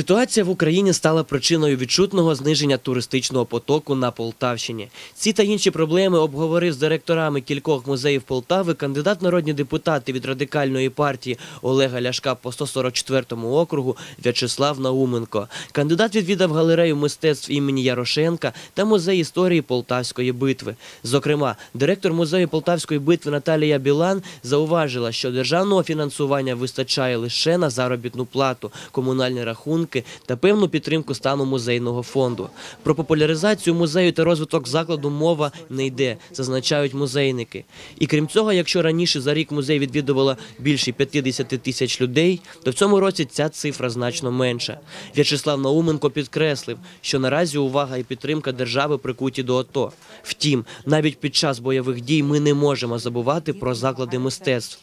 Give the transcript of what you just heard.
Ситуація в Україні стала причиною відчутного зниження туристичного потоку на Полтавщині. Ці та інші проблеми обговорив з директорами кількох музеїв Полтави кандидат народні депутати від радикальної партії Олега Ляшка по 144 округу В'ячеслав Науменко. Кандидат відвідав галерею мистецтв імені Ярошенка та музей історії Полтавської битви. Зокрема, директор музею Полтавської битви Наталія Білан зауважила, що державного фінансування вистачає лише на заробітну плату, комунальні рахунки та певну підтримку стану музейного фонду. Про популяризацію музею та розвиток закладу мова не йде, зазначають музейники. І крім цього, якщо раніше за рік музей відвідувало більше 50 тисяч людей, то в цьому році ця цифра значно менша. В'ячеслав Науменко підкреслив, що наразі увага і підтримка держави прикуті до АТО. Втім, навіть під час бойових дій ми не можемо забувати про заклади мистецтв.